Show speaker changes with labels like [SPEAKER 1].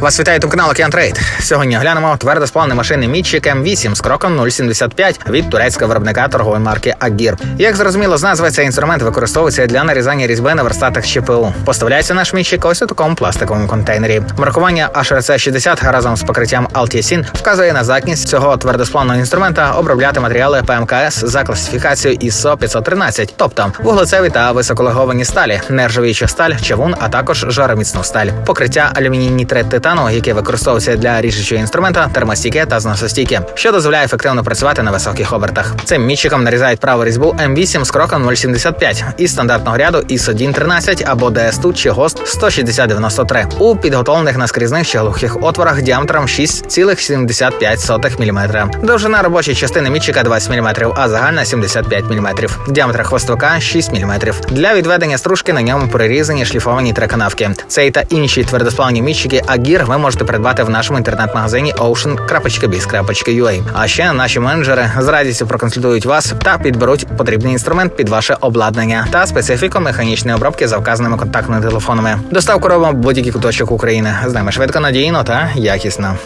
[SPEAKER 1] Вас вітає тут канал Океан Трейд. Сьогодні глянемо твердосплавні машини Мітчик М8 з кроком 0,75 від турецького виробника торгової марки Агір. Як зрозуміло з назви, цей інструмент використовується для нарізання різьби на верстатах ЩПУ. Поставляється наш Мітчик ось у такому пластиковому контейнері. Маркування HRC 60 разом з покриттям Altiesin вказує на здатність цього твердосплавного інструмента обробляти матеріали ПМКС за класифікацією ISO 513, тобто вуглецеві та високолеговані сталі, нержавіюча сталь, чавун, а також жароміцну сталь. Покриття алюміній нітрит титану, яке використовується для ріжучого інструмента, термостійке та зносостійке, що дозволяє ефективно працювати на високих обертах. Цим мітчиком нарізають праву різьбу М8 з кроком 0,75 із стандартного ряду ISO DIN 13 або DS2 чи ГОСТ 16093 у підготовлених наскрізних чи глухих отворах діаметром 6,75 мм. Довжина робочої частини мітчика 20 мм, а загальна 75 мм. Діаметр хвостовика 6 мм. Для відведення стружки на ньому прирізані шліфовані три канавки. Цей та інші твердосплавні мітчики Агір ви можете придбати в нашому інтернет-магазині ocean.biz.ua. А ще наші менеджери з радістю проконсультують вас та підберуть потрібний інструмент під ваше обладнання та специфіку механічної обробки за вказаними контактними телефонами. Доставку робимо в будь-який куточок України. З нами швидко надійно та якісно.